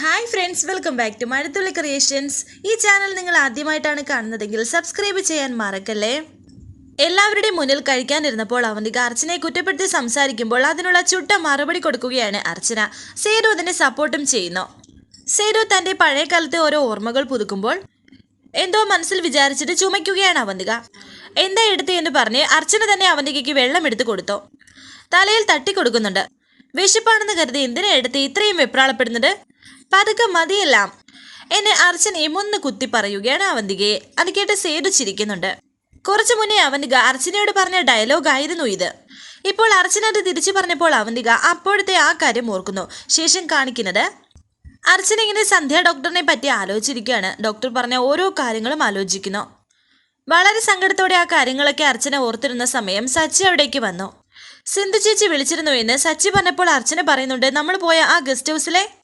Hi friends welcome back to Mazhathulli creations ഈ channel നിങ്ങൾ ആദ്യമായിട്ടാണ് കാണുന്നതെങ്കിൽ സബ്സ്ക്രൈബ് ചെയ്യാൻ മറക്കല്ലേ? എല്ലാവരുടെയും മുന്നിൽ കഴിക്കാനിരുന്നപ്പോൾ അവന്തിക അർച്ചനയെ കുറ്റപ്പെടുത്തി സംസാരിക്കുമ്പോൾ അതിനുള്ള ചുട്ട മറുപടി കൊടുക്കുകയാണ് അർച്ചന. സേരു അതിനെ സപ്പോർട്ടും ചെയ്യുന്നു. സേരു തന്റെ പഴയ കാലത്തെ ഓരോ ഓർമ്മകൾ പുതുക്കുമ്പോൾ എന്തോ മനസ്സിൽ വിചാരിച്ചിട്ട് ചുമയ്ക്കുകയാണ് അവന്തിക. എന്താ എടുത്ത് എന്ന് പറഞ്ഞ് അർച്ചന തന്നെ അവന്തികയ്ക്ക് വെള്ളം എടുത്തു കൊടുത്തു. തലയിൽ തട്ടിക്കൊടുക്കുന്നുണ്ട് വിശപ്പാണെന്ന് കരുതി എന്തിനാ എടുത്ത്? ഇത്രയും വെപ്രാളപ്പെടുന്നത്? പതുക്കെ മതിയെല്ലാം. എന്നെ അർച്ചൻ ഇമൊന്ന് കുത്തി പറയുകയാണ് അവന്തികയെ. അത് കേട്ട് സേതു ചിരിക്കുന്നുണ്ട്. കുറച്ചു മുന്നേ അവന്തിക അർച്ചനയോട് പറഞ്ഞ ഡയലോഗ് ആയിരുന്നു ഇത്. ഇപ്പോൾ അർച്ചന അത് തിരിച്ചു പറഞ്ഞപ്പോൾ അവന്തിക അപ്പോഴത്തെ ആ കാര്യം ഓർക്കുന്നു. ശേഷം കാണിക്കുന്നത് അർച്ചന ഇങ്ങനെ സന്ധ്യ ഡോക്ടറിനെ പറ്റി ആലോചിച്ചിരിക്കുകയാണ്. ഡോക്ടർ പറഞ്ഞ ഓരോ കാര്യങ്ങളും ആലോചിക്കുന്നു. വളരെ സങ്കടത്തോടെ ആ കാര്യങ്ങളൊക്കെ അർച്ചന ഓർത്തിരുന്ന സമയം സച്ചി അവിടേക്ക് വന്നു. സിന്ധു ചേച്ചി വിളിച്ചിരുന്നു എന്ന് സച്ചി പറഞ്ഞപ്പോൾ അർച്ചന പറയുന്നുണ്ട് നമ്മൾ പോയ ആ ഗസ്റ്റ് ഹൗസിലെ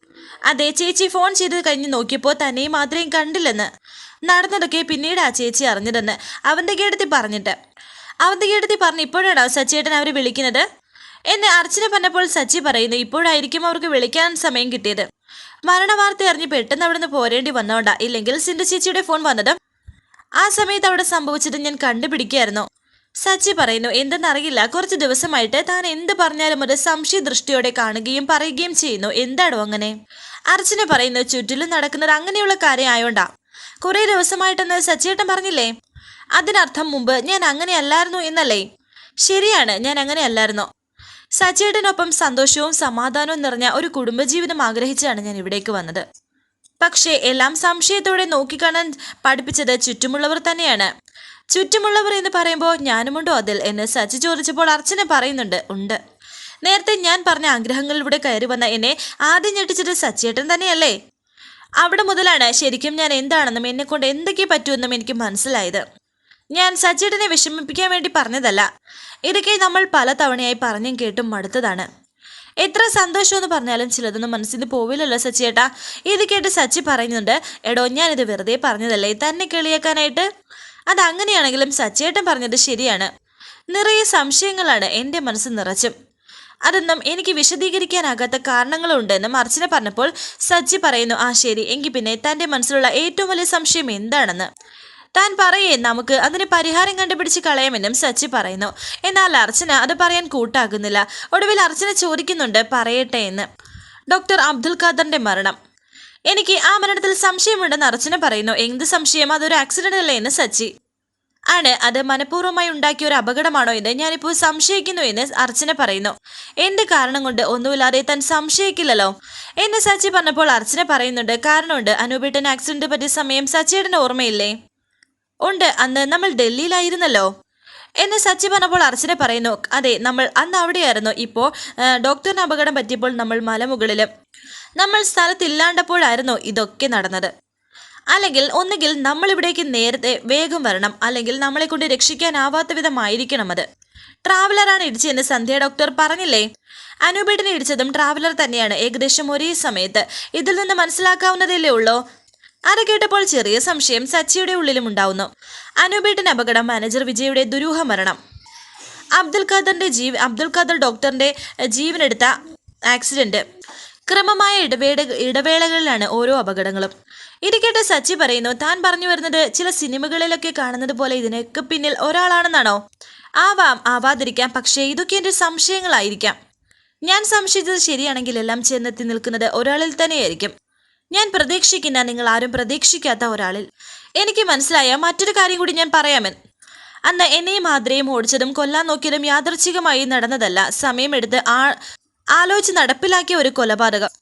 അതെ ചേച്ചി ഫോൺ ചെയ്ത് കഴിഞ്ഞ് നോക്കിയപ്പോൾ തന്നെയും മാത്രയും കണ്ടില്ലെന്ന്. നടന്നതൊക്കെ പിന്നീട് ആ ചേച്ചി അറിഞ്ഞതെന്ന് അവന്റെ കേടത്തി പറഞ്ഞിട്ട്. അവന്റെ കേടത്തി പറഞ്ഞ് ഇപ്പോഴാണോ സച്ചിയേട്ടൻ അവർ വിളിക്കുന്നത്? എന്ന് അർച്ചന പറഞ്ഞപ്പോൾ സച്ചി പറയുന്നു ഇപ്പോഴായിരിക്കും അവർക്ക് വിളിക്കാൻ സമയം കിട്ടിയത്. മരണവാർത്ത അറിഞ്ഞ് പെട്ടെന്ന് അവിടുന്ന് പോരേണ്ടി വന്നോണ്ട. ഇല്ലെങ്കിൽ സിന്ധു ചേച്ചിയുടെ ഫോൺ വന്നതും ആ സമയത്ത് അവിടെ സംഭവിച്ചത് ഞാൻ കണ്ടുപിടിക്കുകയായിരുന്നു സച്ചി പറയുന്നു എന്തെന്നറിയില്ല. കുറച്ച് ദിവസമായിട്ട് താൻ എന്ത് പറഞ്ഞാലും അത് സംശയ ദൃഷ്ടിയോടെ കാണുകയും പറയുകയും ചെയ്യുന്നു. എന്താണോ അങ്ങനെ? അർച്ചന പറയുന്നു ചുറ്റിലും നടക്കുന്നത് അങ്ങനെയുള്ള കാര്യം ആയോണ്ടാ കുറേ ദിവസമായിട്ടെന്ന് സച്ചിയേട്ടൻ പറഞ്ഞില്ലേ? അതിനർത്ഥം മുമ്പ് ഞാൻ അങ്ങനെയല്ലായിരുന്നു എന്നല്ലേ? ശരിയാണ് ഞാൻ അങ്ങനെയല്ലായിരുന്നു. സച്ചിയേട്ടനൊപ്പം സന്തോഷവും സമാധാനവും നിറഞ്ഞ ഒരു കുടുംബജീവിതം ആഗ്രഹിച്ചാണ് ഞാൻ ഇവിടേക്ക് വന്നത്. പക്ഷേ എല്ലാം സംശയത്തോടെ നോക്കിക്കാണാൻ പഠിപ്പിച്ചത് ചുറ്റുമുള്ളവർ തന്നെയാണ്. ചുറ്റുമുള്ളവർ എന്ന് പറയുമ്പോൾ ഞാനുമുണ്ടോ അതിൽ എന്ന് സച്ചി ചോദിച്ചപ്പോൾ അർച്ചന പറയുന്നുണ്ട് ഉണ്ട്. നേരത്തെ ഞാൻ പറഞ്ഞ ആഗ്രഹങ്ങളിലൂടെ കയറി വന്ന എന്നെ ആദ്യം ഞെട്ടിച്ചത് സച്ചേട്ടൻ തന്നെയല്ലേ? അവിടെ മുതലാണ് ശരിക്കും ഞാൻ എന്താണെന്നും എന്നെ കൊണ്ട് എന്തൊക്കെ പറ്റുമെന്നും എനിക്ക് മനസ്സിലായത്. ഞാൻ സച്ചേട്ടനെ വിഷമിപ്പിക്കാൻ വേണ്ടി പറഞ്ഞതല്ല. ഇതൊക്കെ നമ്മൾ പല തവണയായി പറഞ്ഞും കേട്ടും മടുത്തതാണ്. എത്ര സന്തോഷമെന്ന് പറഞ്ഞാലും ചിലതൊന്നും മനസ്സിൽ പോവില്ലല്ലോ സച്ചിയേട്ടാ. ഇത് കേട്ട് സച്ചി പറയുന്നുണ്ട് എടോ ഞാനിത് വെറുതെ പറഞ്ഞതല്ലേ? തന്നെ കിളിയാക്കാനായിട്ട്? അത് അങ്ങനെയാണെങ്കിലും സച്ചിയേട്ടൻ പറഞ്ഞത് ശരിയാണ്. നിറയെ സംശയങ്ങളാണ് എന്റെ മനസ്സ് നിറച്ചും. അതൊന്നും എനിക്ക് വിശദീകരിക്കാനാകാത്ത കാരണങ്ങളുണ്ടെന്നും അർച്ചന പറഞ്ഞപ്പോൾ സജ്ജി പറയുന്നു ആ ശരി. എങ്കിൽ പിന്നെ തന്റെ മനസ്സിലുള്ള ഏറ്റവും വലിയ സംശയം എന്താണെന്ന്? താൻ പറയേ നമുക്ക് അതിന് പരിഹാരം കണ്ടുപിടിച്ച് കളയാമെന്നും സച്ചി പറയുന്നു. എന്നാൽ അർച്ചന അത് പറയാൻ കൂട്ടാകുന്നില്ല. ഒടുവിൽ അർച്ചന ചോദിക്കുന്നുണ്ട് പറയട്ടെ എന്ന്. ഡോക്ടർ അബ്ദുൽ ഖാദറിന്റെ മരണം. എനിക്ക് ആ മരണത്തിൽ സംശയമുണ്ടെന്ന് അർച്ചന പറയുന്നു. എന്ത് സംശയം? അതൊരു ആക്സിഡന്റ് അല്ലേ എന്ന് സച്ചി ആണ്. അത് മനഃപൂർവമായി ഉണ്ടാക്കിയ ഒരു അപകടമാണോ എന്ന് ഞാനിപ്പോൾ സംശയിക്കുന്നു എന്ന് അർച്ചന പറയുന്നു. എന്ത് കാരണം കൊണ്ട് ഒന്നുമില്ലാതെ താൻ സംശയിക്കില്ലല്ലോ? എന്ന് സച്ചി പറഞ്ഞപ്പോൾ അർച്ചന പറയുന്നുണ്ട് കാരണമുണ്ട്. അനൂപേട്ടൻ ആക്സിഡന്റ് പറ്റിയ സമയം സച്ചിയുടെ ഓർമ്മയില്ലേ? ഉണ്ട്. അന്ന് നമ്മൾ ഡൽഹിയിലായിരുന്നല്ലോ. എന്ന് സച്ചി പറഞ്ഞപ്പോൾ അർച്ചന പറയുന്നു അതെ നമ്മൾ അന്ന് അവിടെയായിരുന്നു. ഇപ്പോൾ ഡോക്ടറിന് അപകടം പറ്റിയപ്പോൾ നമ്മൾ മലമുകളിലും. നമ്മൾ സ്ഥലത്തില്ലാണ്ടപ്പോഴായിരുന്നു ഇതൊക്കെ നടന്നത്. അല്ലെങ്കിൽ ഒന്നുകിൽ നമ്മൾ ഇവിടേക്ക് നേരത്തെ വേഗം വരണം അല്ലെങ്കിൽ നമ്മളെ കൊണ്ട് രക്ഷിക്കാനാവാത്ത വിധമായിരിക്കണം അത്. ട്രാവലറാണ് ഇടിച്ചതെന്ന് സന്ധ്യ ഡോക്ടർ പറഞ്ഞില്ലേ? അനൂപേട്ടിനെ ഇടിച്ചതും ട്രാവലർ തന്നെയാണ് ഏകദേശം ഒരേ സമയത്ത്. ഇതിൽ നിന്ന് മനസ്സിലാക്കാവുന്നതല്ലേ ഉള്ളൂ? അത് കേട്ടപ്പോൾ ചെറിയ സംശയം സച്ചിയുടെ ഉള്ളിലും ഉണ്ടാവുന്നു. അനൂപേട്ടൻ അപകടം മാനേജർ വിജയുടെ ദുരൂഹ മരണം. അബ്ദുൽ ഖാദറിന്റെ ജീവ അബ്ദുൽ ഖാദർ ഡോക്ടറിന്റെ ജീവനെടുത്ത ആക്സിഡന്റ്. ക്രമമായ ഇടവേള ഇടവേളകളിലാണ് ഓരോ അപകടങ്ങളും. ഇത് കേട്ട് സച്ചി പറയുന്നു താൻ പറഞ്ഞു വരുന്നത് ചില സിനിമകളിലൊക്കെ കാണുന്നത് പോലെ ഇതിനൊക്കെ പിന്നിൽ ഒരാളാണെന്നാണോ? ആവാം ആവാതിരിക്കാം പക്ഷേ ഇതൊക്കെ എന്റെ സംശയങ്ങളായിരിക്കാം. ഞാൻ സംശയിച്ചത് ശരിയാണെങ്കിൽ എല്ലാം ചെന്നെത്തി നിൽക്കുന്നത് ഒരാളിൽ തന്നെയായിരിക്കും. ഞാൻ പ്രതീക്ഷിക്കുന്ന നിങ്ങൾ ആരും പ്രതീക്ഷിക്കാത്ത ഒരാളിൽ. എനിക്ക് മനസ്സിലായ മറ്റൊരു കാര്യം കൂടി ഞാൻ പറയാമെന്ന് അന്ന് എന്നെയും ആദ്രയും ഓടിച്ചതും കൊല്ലാൻ നോക്കിയതും യാദർച്ഛികമായി നടന്നതല്ല സമയമെടുത്ത് ആ ആലോചിച്ച് നടപ്പിലാക്കിയ ഒരു കൊലപാതകം.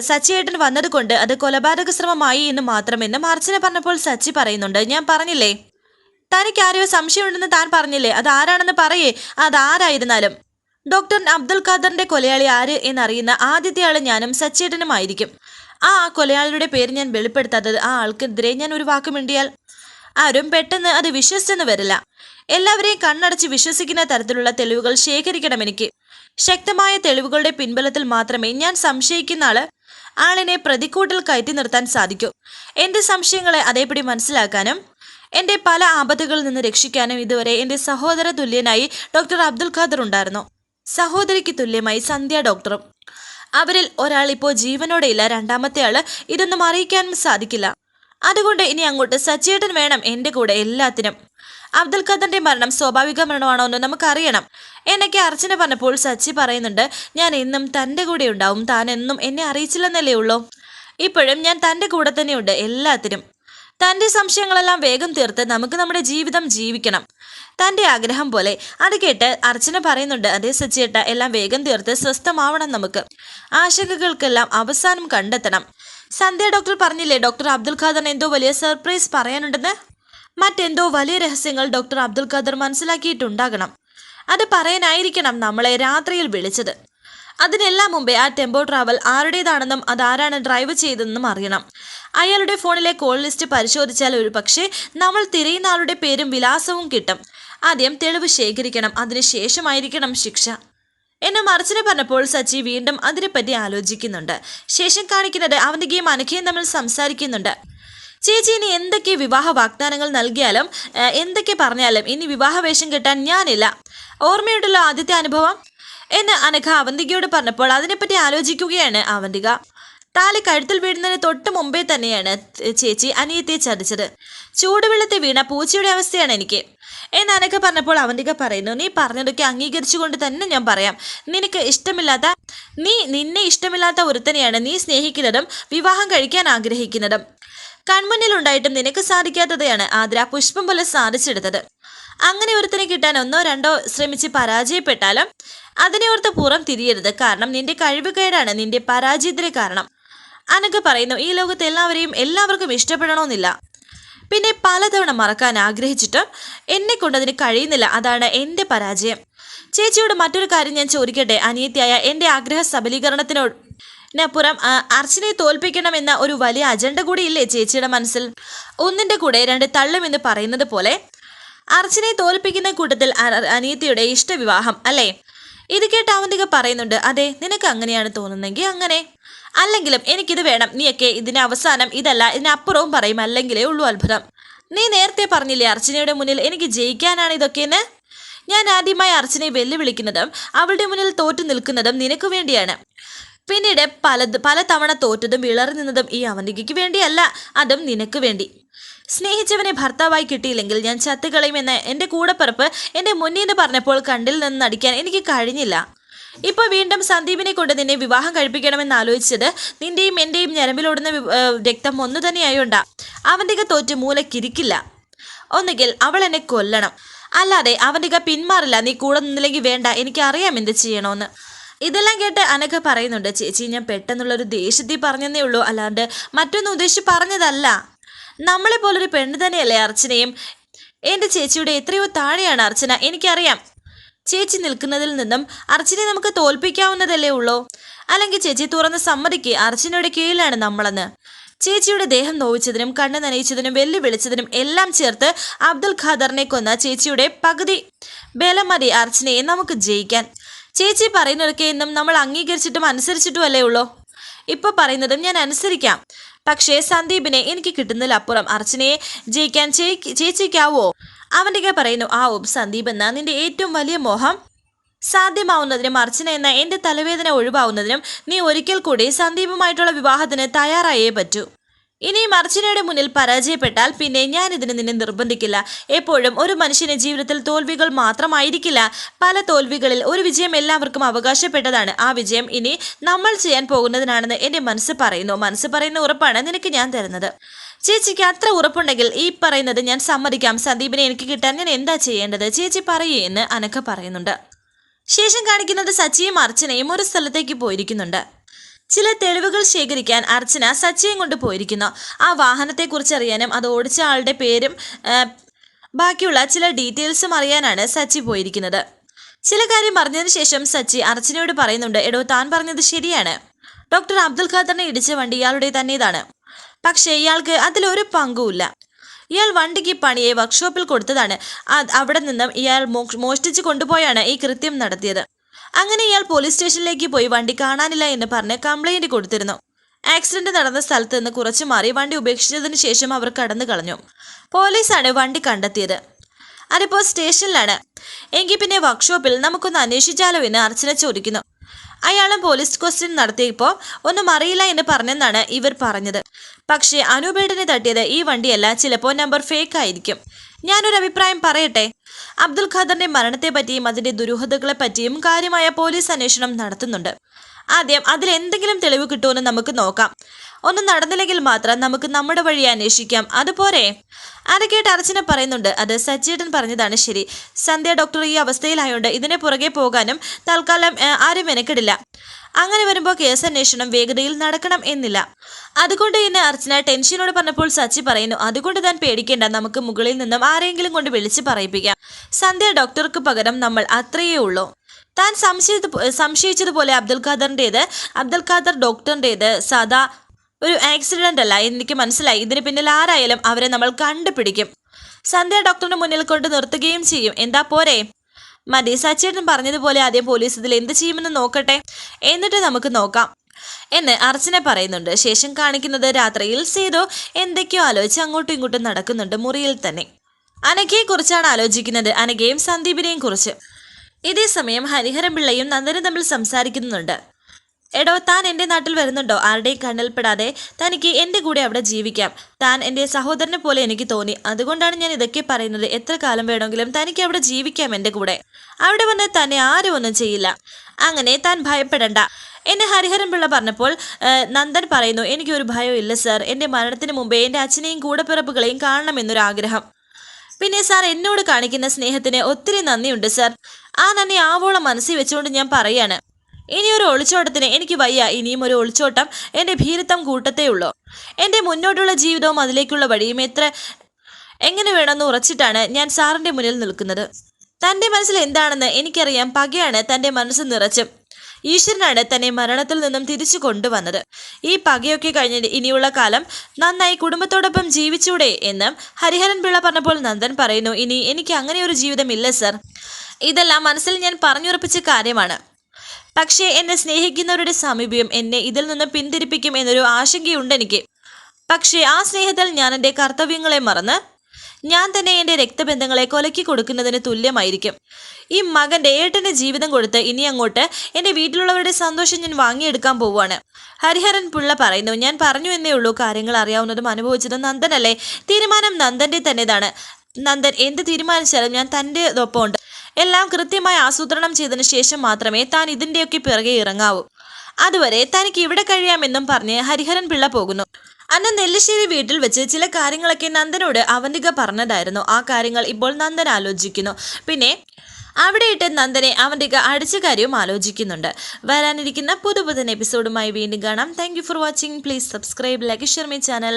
സച്ചിയേട്ടൻ വന്നതുകൊണ്ട് അത് കൊലപാതക ശ്രമമായി എന്ന് മാത്രമെന്ന് മാർച്ചിനെ പറഞ്ഞപ്പോൾ സച്ചി പറയുന്നുണ്ട്. ഞാൻ പറഞ്ഞില്ലേ? തനിക്ക് ആരെയോ സംശയമുണ്ടെന്ന് താൻ പറഞ്ഞില്ലേ? അത് ആരാണെന്ന് പറയേ. അത് ആരായിരുന്നാലും. ഡോക്ടർ അബ്ദുൽ ഖാദറിന്റെ കൊലയാളി ആര് എന്നറിയുന്ന ആദ്യത്തെ ആൾ ഞാനും സച്ചേട്ടനുമായിരിക്കും ആ കൊലയാളിയുടെ പേര് ഞാൻ വെളിപ്പെടുത്താത്തത് ആ ആൾക്കെതിരെ ഞാൻ ഒരു വാക്ക് മിണ്ടിയാൽ ആരും പെട്ടെന്ന് അത് വിശ്വസിച്ചെന്ന് വരില്ല. എല്ലാവരെയും കണ്ണടച്ച് വിശ്വസിക്കുന്ന തരത്തിലുള്ള തെളിവുകൾ ശേഖരിക്കണം എനിക്ക്. ശക്തമായ തെളിവുകളുടെ പിൻബലത്തിൽ മാത്രമേ ഞാൻ സംശയിക്കുന്ന ആൾ ആളിനെ പ്രതിക്കൂട്ടിൽ കയറ്റി നിർത്താൻ സാധിക്കൂ. എന്റെ സംശയങ്ങളെ അതേപടി മനസ്സിലാക്കാനും എന്റെ പല ആപത്തുകളിൽ നിന്ന് രക്ഷിക്കാനും ഇതുവരെ എന്റെ സഹോദര തുല്യനായി ഡോക്ടർ അബ്ദുൽ ഖാദർ ഉണ്ടായിരുന്നു. സഹോദരിക്ക് തുല്യമായി സന്ധ്യ ഡോക്ടറും. അവരിൽ ഒരാൾ ഇപ്പോൾ ജീവനോടെ ഇല്ല രണ്ടാമത്തെ ആൾ ഇതൊന്നും അറിയിക്കാനും സാധിക്കില്ല. അതുകൊണ്ട് ഇനി അങ്ങോട്ട് സച്ചേട്ടൻ വേണം എന്റെ കൂടെ എല്ലാത്തിനും. അബ്ദുൽ ഖദറിന്റെ മരണം സ്വാഭാവിക മരണമാണോ എന്ന് നമുക്കറിയണം. എന്നൊക്കെ അർച്ചന പറഞ്ഞപ്പോൾ സച്ചി പറയുന്നുണ്ട് ഞാൻ എന്നും തന്റെ കൂടെ ഉണ്ടാവും. താൻ എന്നും എന്നെ അറിയിച്ചില്ലെന്നല്ലേ ഉള്ളൂ. ഇപ്പോഴും ഞാൻ തന്റെ കൂടെ തന്നെയുണ്ട് എല്ലാത്തിനും. തന്റെ സംശയങ്ങളെല്ലാം വേഗം തീർത്ത് നമുക്ക് നമ്മുടെ ജീവിതം ജീവിക്കണം. തന്റെ ആഗ്രഹം പോലെ. അത് കേട്ട് അർച്ചന പറയുന്നുണ്ട് അതേ സച്ചിയേട്ട എല്ലാം വേഗം തീർത്ത് സ്വസ്ഥമാവണം നമുക്ക്. ആശങ്കകൾക്കെല്ലാം അവസാനം കണ്ടെത്തണം. സന്ധ്യ ഡോക്ടർ പറഞ്ഞില്ലേ ഡോക്ടർ അബ്ദുൽ ഖാദറിന് എന്തോ വലിയ സർപ്രൈസ് പറയാനുണ്ടെന്ന്? മറ്റെന്തോ വലിയ രഹസ്യങ്ങൾ ഡോക്ടർ അബ്ദുൽ ഖാദർ മനസ്സിലാക്കിയിട്ടുണ്ടാകണം. അത് പറയാനായിരിക്കണം നമ്മളെ രാത്രിയിൽ വിളിച്ചത്. അതിനെല്ലാം മുമ്പേ ആ ടെമ്പോ ട്രാവൽ ആരുടേതാണെന്നും അതാരാണ് ഡ്രൈവ് ചെയ്തതെന്നും അറിയണം. അയാളുടെ ഫോണിലെ കോൾ ലിസ്റ്റ് പരിശോധിച്ചാൽ ഒരു പക്ഷേ നമ്മൾ തിരയുന്ന ആളുടെ പേരും വിലാസവും കിട്ടും. ആദ്യം തെളിവ് ശേഖരിക്കണം അതിനുശേഷമായിരിക്കണം ശിക്ഷ. എന്നെ മറിച്ചിനെ പറഞ്ഞപ്പോൾ സച്ചി വീണ്ടും അതിനെപ്പറ്റി ആലോചിക്കുന്നുണ്ട്. ശേഷം കാണിക്കുന്നത് അവന്റെ ഗെയിം അനഖയും തമ്മിൽ സംസാരിക്കുന്നുണ്ട്. ചേച്ചി ഇനി എന്തൊക്കെ വിവാഹ വാഗ്ദാനങ്ങൾ നൽകിയാലും എന്തൊക്കെ പറഞ്ഞാലും ഇനി വിവാഹ വേഷം കെട്ടാൻ ഞാനില്ല. ഓർമ്മയുണ്ടല്ലോ ആദ്യത്തെ അനുഭവം? എന്ന് അനഘ അവന്തികയോട് പറഞ്ഞപ്പോൾ അതിനെപ്പറ്റി ആലോചിക്കുകയാണ് അവന്തിക. താലി കഴുത്തിൽ വീഴുന്നതിന് തൊട്ട് മുമ്പേ തന്നെയാണ് ചേച്ചി അനിയത്തെ ചതിച്ചത്. ചൂടുവെള്ളത്തെ വീണ പൂച്ചയുടെ അവസ്ഥയാണ് എനിക്ക്. എന്ന് അനഘ പറഞ്ഞപ്പോൾ അവന്തിക പറയുന്നു നീ പറഞ്ഞതൊക്കെ അംഗീകരിച്ചുകൊണ്ട് തന്നെ ഞാൻ പറയാം. നിനക്ക് ഇഷ്ടമില്ലാത്ത നീ നിന്നെ ഇഷ്ടമില്ലാത്ത ഒരുത്തനെയാണ് നീ സ്നേഹിക്കുന്നതും വിവാഹം കഴിക്കാൻ ആഗ്രഹിക്കുന്നതും. കൺമുന്നിലുണ്ടായിട്ടും നിനക്ക് സാധിക്കാത്തതെയാണ് ആതിര പുഷ്പം പോലെ സാധിച്ചെടുത്തത്. അങ്ങനെ ഒരുത്തിനെ കിട്ടാൻ ഒന്നോ രണ്ടോ ശ്രമിച്ച് പരാജയപ്പെട്ടാലും അതിനെ ഓർത്ത് പുറം തിരിയരുത്. കാരണം നിന്റെ കഴിവുകേടാണ് നിന്റെ പരാജയത്തിന് കാരണം. അനക്ക് പറയുന്നു ഈ ലോകത്ത് എല്ലാവരെയും എല്ലാവർക്കും ഇഷ്ടപ്പെടണമെന്നില്ല. പിന്നെ പലതവണ മറക്കാൻ ആഗ്രഹിച്ചിട്ടും എന്നെ കൊണ്ടതിന് കഴിയുന്നില്ല. അതാണ് എന്റെ പരാജയം. ചേച്ചിയോട് മറ്റൊരു കാര്യം ഞാൻ ചോദിക്കട്ടെ? അനിയത്തിയായ എന്റെ ആഗ്രഹ സബലീകരണത്തിനോട് പ്പുറം അർച്ചനയെ തോൽപ്പിക്കണമെന്ന ഒരു വലിയ അജണ്ട കൂടിയില്ലേ ചേച്ചിയുടെ മനസ്സിൽ? ഒന്നിന്റെ കൂടെ രണ്ട് തള്ളുമെന്ന് പറയുന്നത് പോലെ അർച്ചനയെ തോൽപ്പിക്കുന്ന കൂട്ടത്തിൽ അനിയത്തിയുടെ ഇഷ്ടവിവാഹം അല്ലേ? ഇത് കേട്ട് അവന്തിക പറയുന്നുണ്ട് അതെ നിനക്ക് അങ്ങനെയാണ് തോന്നുന്നെങ്കിൽ അങ്ങനെ. അല്ലെങ്കിലും എനിക്കിത് വേണം. നീയൊക്കെ ഇതിന് അവസാനം ഇതല്ല ഇതിനപ്പുറവും പറയും അല്ലെങ്കിലേ ഉള്ളൂ അത്ഭുതം. നീ നേരത്തെ പറഞ്ഞില്ലേ അർച്ചനയുടെ മുന്നിൽ എനിക്ക് ജയിക്കാനാണ് ഇതൊക്കെയെന്ന്? ഞാൻ ആദ്യമായി അർച്ചനയെ വെല്ലുവിളിക്കുന്നതും അവളുടെ മുന്നിൽ തോറ്റു നിൽക്കുന്നതും നിനക്ക് വേണ്ടിയാണ്. പിന്നീട് പല പല തവണ തോറ്റതും വിളറി നിന്നതും ഈ അവന്തികയ്ക്ക് വേണ്ടിയല്ല അതും നിനക്ക് വേണ്ടി. സ്നേഹിച്ചവനെ ഭർത്താവായി കിട്ടിയില്ലെങ്കിൽ ഞാൻ ചത്തുകളയുമെന്ന് എന്റെ കൂടപ്പിറപ്പ് എന്റെ മുന്നിൽ പറഞ്ഞപ്പോൾ കണ്ടിൽ നിന്ന് നടിക്കാൻ എനിക്ക് കഴിഞ്ഞില്ല. ഇപ്പൊ വീണ്ടും സന്ദീപിനെ കൊണ്ട് നിന്നെ വിവാഹം കഴിപ്പിക്കണമെന്ന് ആലോചിച്ചത് നിന്റെയും എന്റെയും ഞരമ്പിലോടുന്ന രക്തം ഒന്നു തന്നെയായോണ്ടാ. അവന്തിക തോറ്റ് മൂലക്കിരിക്കില്ല. ഒന്നുകിൽ അവൾ എന്നെ കൊല്ലണം. അല്ലാതെ അവന്തിക പിന്മാറില്ല. നീ കൂടെ നിന്നില്ലെങ്കിൽ വേണ്ട. എനിക്ക് അറിയാം എന്ത് ചെയ്യണമെന്ന് ഇതെല്ലാം കേട്ട് അനഘ പറയുന്നുണ്ട് ചേച്ചി ഞാൻ പെട്ടെന്നുള്ളൊരു ദേഷ്യത്തിൽ പറഞ്ഞതേ ഉള്ളൂ. അല്ലാണ്ട് മറ്റൊന്നും ഉദ്ദേശിച്ച് പറഞ്ഞതല്ല. നമ്മളെ പോലൊരു പെണ്ണ് തന്നെയല്ലേ അർച്ചനയും? എന്റെ ചേച്ചിയുടെ എത്രയോ താഴെയാണ് അർച്ചന. എനിക്കറിയാം. ചേച്ചി നിൽക്കുന്നതിൽ നിന്നും അർച്ചനയെ നമുക്ക് തോൽപ്പിക്കാവുന്നതല്ലേ ഉള്ളൂ. അല്ലെങ്കിൽ ചേച്ചി തുറന്ന് സമ്മതിക്ക്. അർച്ചനയുടെ കീഴിലാണ് നമ്മളെന്ന്. ചേച്ചിയുടെ ദേഹം നോവിച്ചതിനും കണ്ണു നനയിച്ചതിനും വെല്ലുവിളിച്ചതിനും എല്ലാം ചേർത്ത് അബ്ദുൽ ഖാദറിനെ കൊന്ന ചേച്ചിയുടെ പകുതി ബലം മതി അർച്ചനയെ നമുക്ക് ജയിക്കാൻ. ചേച്ചി പറയുന്നതൊക്കെ എന്നും നമ്മൾ അംഗീകരിച്ചിട്ടും അനുസരിച്ചിട്ടും അല്ലേ ഉള്ളൂ? ഇപ്പൊ പറയുന്നതും ഞാൻ അനുസരിക്കാം. പക്ഷേ സന്ദീപിനെ എനിക്ക് കിട്ടുന്നതിലപ്പുറം അർച്ചനയെ ജയിക്കാൻ ചേക്ക് ചേച്ചിക്കാവോ? അവന്റെ പറയുന്നു ആവും സന്ദീപ് എന്നാ നിന്റെ ഏറ്റവും വലിയ മോഹം. സാധ്യമാവുന്നതിനും അർച്ചന എന്ന എന്റെ തലവേദന ഒഴിവാവുന്നതിനും നീ ഒരിക്കൽ കൂടി സന്ദീപുമായിട്ടുള്ള വിവാഹത്തിന് തയ്യാറായേ പറ്റൂ. ഇനിയും അർച്ചനയുടെ മുന്നിൽ പരാജയപ്പെട്ടാൽ പിന്നെ ഞാൻ ഇതിന് നിന്നെ നിർബന്ധിക്കില്ല. എപ്പോഴും ഒരു മനുഷ്യന് ജീവിതത്തിൽ തോൽവികൾ മാത്രമായിരിക്കില്ല. പല തോൽവികളിൽ ഒരു വിജയം എല്ലാവർക്കും അവകാശപ്പെട്ടതാണ്. ആ വിജയം ഇനി നമ്മൾ ചെയ്യാൻ പോകുന്നതിനാണെന്ന് എന്റെ മനസ്സ് പറയുന്നു. മനസ്സ് പറയുന്ന ഉറപ്പാണ് നിനക്ക് ഞാൻ തരുന്നത്. ചേച്ചിക്ക് അത്ര ഉറപ്പുണ്ടെങ്കിൽ ഈ പറയുന്നത് ഞാൻ സമ്മതിക്കാം. സന്ദീപിനെ എനിക്ക് കിട്ടാൻ ഞാൻ എന്താ ചെയ്യേണ്ടത്? ചേച്ചി പറയേ എന്ന് അനക്ക പറയുന്നുണ്ട്. ശേഷം കാണിക്കുന്നത് സച്ചിയും അർച്ചനയും ഒരു സ്ഥലത്തേക്ക് പോയിരിക്കുന്നുണ്ട്. ചില തെളിവുകൾ ശേഖരിക്കാൻ അർച്ചന സച്ചിയും കൊണ്ട് പോയിരിക്കുന്നു. ആ വാഹനത്തെക്കുറിച്ച് അറിയാനും അത് ഓടിച്ച ആളുടെ പേരും ബാക്കിയുള്ള ചില ഡീറ്റെയിൽസും അറിയാനാണ് സച്ചി പോയിരിക്കുന്നത്. ചില കാര്യം അറിഞ്ഞതിന് ശേഷം സച്ചി അർച്ചനയോട് പറയുന്നുണ്ട് എടോ താൻ പറഞ്ഞത് ശരിയാണ്. ഡോക്ടർ അബ്ദുൽ ഖാദറിനെ ഇടിച്ച വണ്ടി ഇയാളുടെ തന്നെയാണ് പക്ഷേ ഇയാൾക്ക് അതിലൊരു പങ്കുമില്ല. ഇയാൾ വണ്ടിക്ക് പണിയെ വർക്ക്ഷോപ്പിൽ കൊടുത്തതാണ്. അവിടെ നിന്നും ഇയാൾ മോഷ്ടിച്ചു മോഷ്ടിച്ച് കൊണ്ടുപോയാണ് ഈ കൃത്യം നടത്തിയത്. അങ്ങനെ ഇയാൾ പോലീസ് സ്റ്റേഷനിലേക്ക് പോയി വണ്ടി കാണാനില്ല എന്ന് പറഞ്ഞ് കംപ്ലൈന്റ് കൊടുത്തിരുന്നു. ആക്സിഡന്റ് നടന്ന സ്ഥലത്ത് നിന്ന് കുറച്ചു മാറി വണ്ടി ഉപേക്ഷിച്ചതിന് ശേഷം അവർ കടന്നു കളഞ്ഞു. പോലീസാണ് വണ്ടി കണ്ടെത്തിയത്. അതിപ്പോൾ സ്റ്റേഷനിലാണ്. എങ്കിൽ പിന്നെ വർക്ക്ഷോപ്പിൽ നമുക്കൊന്ന് അന്വേഷിച്ചാലോ എന്ന് അർച്ചന ചോദിക്കുന്നു. അയാളും പോലീസ് ക്വസ്റ്റ്യൻ നടത്തിയപ്പോൾ ഒന്നും അറിയില്ല എന്ന് പറഞ്ഞെന്നാണ് ഇവർ പറഞ്ഞത്. പക്ഷേ അനുപേടനെ തട്ടിയത് ഈ വണ്ടിയല്ല. ചിലപ്പോൾ നമ്പർ ഫേക്ക് ആയിരിക്കും. ഞാനൊരു അഭിപ്രായം പറയട്ടെ. അബ്ദുൽ ഖാദറിന്റെ മരണത്തെ പറ്റിയും അതിന്റെ ദുരൂഹതകളെ പറ്റിയും കാര്യമായ പോലീസ് അന്വേഷണം നടത്തുന്നുണ്ട്. ആദ്യം അതിൽ എന്തെങ്കിലും തെളിവ് കിട്ടുമെന്ന് നമുക്ക് നോക്കാം. ഒന്നും നടന്നില്ലെങ്കിൽ മാത്രം നമുക്ക് നമ്മുടെ വഴി അന്വേഷിക്കാം. അതുപോലെ അരക്കേട്ട് അർച്ചന പറയുന്നുണ്ട്. അത് സച്ചേട്ടൻ പറഞ്ഞതാണ് ശരി. സന്ധ്യ ഡോക്ടർ ഈ അവസ്ഥയിലായോണ്ട് ഇതിനെ പുറകെ പോകാനും തൽക്കാലം ആരും മെനക്കെടില്ല. അങ്ങനെ വരുമ്പോൾ കേസ് അന്വേഷണം വേഗതയിൽ നടക്കണം എന്നില്ല. അതുകൊണ്ട് തന്നെ അർച്ചന ടെൻഷനോട് പറഞ്ഞപ്പോൾ സച്ചി പറയുന്നു അതുകൊണ്ട് താൻ പേടിക്കേണ്ട നമുക്ക് മുകളിൽ നിന്നും ആരെങ്കിലും കൊണ്ട് വിളിച്ച് പറയിപ്പിക്കാം. സന്ധ്യ ഡോക്ടർക്ക് പകരം നമ്മൾ അത്രയേ ഉള്ളൂ. താൻ സംശയ സംശയിച്ചതുപോലെ അബ്ദുൽ ഖാദറിന്റെത് അബ്ദുൽ ഖാദർ ഡോക്ടറിന്റെത് സാധാ ഒരു ആക്സിഡന്റ് അല്ല. എനിക്ക് മനസ്സിലായി. ഇതിന് പിന്നിൽ ആരായാലും അവരെ നമ്മൾ കണ്ടുപിടിക്കും. സന്ധ്യ ഡോക്ടറിന് മുന്നിൽ കൊണ്ട് നിർത്തുകയും ചെയ്യും. എന്താ പോരെ? മതി സച്ചേട്ടൻ പറഞ്ഞതുപോലെ ആദ്യം പോലീസ് ഇതിൽ എന്ത് ചെയ്യുമെന്ന് നോക്കട്ടെ. എന്നിട്ട് നമുക്ക് നോക്കാം. എന്ന് അർച്ചന പറയുന്നുണ്ട്. ശേഷം കാണിക്കുന്നത് രാത്രിയിൽ സേതു എന്തൊക്കെയോ ആലോചിച്ച് അങ്ങോട്ടും ഇങ്ങോട്ടും നടക്കുന്നുണ്ട് മുറിയിൽ തന്നെ. അനഘയെ കുറിച്ചാണ് ആലോചിക്കുന്നത്. അനഘയും സന്ദീപിനെയും കുറിച്ച്. ഇതേ സമയം ഹരിഹരൻ പിള്ളയും നന്ദനും തമ്മിൽ സംസാരിക്കുന്നുണ്ട്. എടോ താൻ എന്റെ നാട്ടിൽ വരുന്നുണ്ടോ? ആരുടെയും കണ്ണിൽപ്പെടാതെ തനിക്ക് എന്റെ കൂടെ അവിടെ ജീവിക്കാം. താൻ എന്റെ സഹോദരനെ പോലെ എനിക്ക് തോന്നി. അതുകൊണ്ടാണ് ഞാൻ ഇതൊക്കെ പറയുന്നത്. എത്ര കാലം വേണമെങ്കിലും തനിക്ക് അവിടെ ജീവിക്കാം എന്റെ കൂടെ. അവിടെ വന്ന് തന്നെ ആരും ഒന്നും ചെയ്യില്ല. അങ്ങനെ താൻ ഭയപ്പെടണ്ട. എന്നെ ഹരിഹരൻ പിള്ള പറഞ്ഞപ്പോൾ നന്ദൻ പറയുന്നു എനിക്കൊരു ഭയം ഇല്ല സർ. എന്റെ മരണത്തിന് മുമ്പേ എന്റെ അച്ഛനെയും കൂടപ്പിറപ്പുകളെയും കാണണമെന്നൊരാഗ്രഹം. പിന്നെ സാർ എന്നോട് കാണിക്കുന്ന സ്നേഹത്തിന് ഒത്തിരി നന്ദിയുണ്ട് സാർ. ആ നന്ദി ആവോളം മനസ്സിൽ വെച്ചുകൊണ്ട് ഞാൻ പറയാണ്. ഇനി ഒരു ഒളിച്ചോട്ടത്തിന് എനിക്ക് വയ്യ ഇനിയും ഒരു ഒളിച്ചോട്ടം എന്റെ ഭീരത്വം കൂട്ടത്തേ ഉള്ളൂ എന്റെ മുന്നോട്ടുള്ള ജീവിതവും അതിലേക്കുള്ള വഴിയും എത്ര എങ്ങനെ വേണമെന്ന് ഉറച്ചിട്ടാണ് ഞാൻ സാറിന്റെ മുന്നിൽ നിൽക്കുന്നത്. തന്റെ മനസ്സിൽ എന്താണെന്ന് എനിക്കറിയാം പകയാണ് തന്റെ മനസ്സ് നിറച്ചും. ഈശ്വരനാണ് തന്നെ മരണത്തിൽ നിന്നും തിരിച്ചു കൊണ്ടുവന്നത്. ഈ പകയൊക്കെ കഴിഞ്ഞ് ഇനിയുള്ള കാലം നന്നായി കുടുംബത്തോടൊപ്പം ജീവിച്ചൂടെ എന്നും ഹരിഹരൻ പിള്ള പറഞ്ഞപ്പോൾ നന്ദൻ പറയുന്നു ഇനി എനിക്ക് അങ്ങനെ ഒരു ജീവിതമില്ല സർ. ഇതെല്ലാം മനസ്സിൽ ഞാൻ പറഞ്ഞുറപ്പിച്ച കാര്യമാണ്. പക്ഷേ എന്നെ സ്നേഹിക്കുന്നവരുടെ സമീപം എന്നെ ഇതിൽ നിന്ന് പിന്തിരിപ്പിക്കും എന്നൊരു ആശങ്കയുണ്ട് എനിക്ക്. പക്ഷേ ആ സ്നേഹത്തിൽ ഞാൻ എന്റെ കർത്തവ്യങ്ങളെ മറന്ന് ഞാൻ തന്നെ എന്റെ രക്തബന്ധങ്ങളെ കൊലക്കി കൊടുക്കുന്നതിന് തുല്യമായിരിക്കും. ഈ മകന്റെ ഏട്ടന്റെ ജീവിതം കൊടുത്ത് ഇനി അങ്ങോട്ട് എന്റെ വീട്ടിലുള്ളവരുടെ സന്തോഷം ഞാൻ വാങ്ങിയെടുക്കാൻ പോവുകയാണ്. ഹരിഹരൻ പിള്ള പറയുന്നു ഞാൻ പറഞ്ഞു എന്നേ ഉള്ളൂ കാര്യങ്ങൾ അറിയാവുന്നതും അനുഭവിച്ചതും നന്ദനല്ലേ? തീരുമാനം നന്ദന്റെ തന്നെതാണ്. നന്ദൻ എന്ത് തീരുമാനിച്ചാലും ഞാൻ തന്റെ ഒപ്പം ഉണ്ട് എല്ലാം കൃത്യമായി ആസൂത്രണം ചെയ്തതിനു ശേഷം മാത്രമേ താൻ ഇതിന്റെയൊക്കെ പിറകെ ഇറങ്ങാവൂ. അതുവരെ തനിക്ക് ഇവിടെ കഴിയാമെന്നും പറഞ്ഞ് ഹരിഹരൻ പിള്ള പോകുന്നു. അന്ന് നെല്ലിശ്ശേരി വീട്ടിൽ വെച്ച് ചില കാര്യങ്ങളൊക്കെ നന്ദനോട് അവന്തിക പറഞ്ഞതായിരുന്നു. ആ കാര്യങ്ങൾ ഇപ്പോൾ നന്ദൻ ആലോചിക്കുന്നു. പിന്നെ അവിടെയിട്ട് നന്ദനെ അവന്തിക അടിച്ച കാര്യവും ആലോചിക്കുന്നുണ്ട്. വരാനിരിക്കുന്ന പുതുപുതൻ എപ്പിസോഡുമായി വീണ്ടും കാണാം. Thank for watching please subscribe like share my channel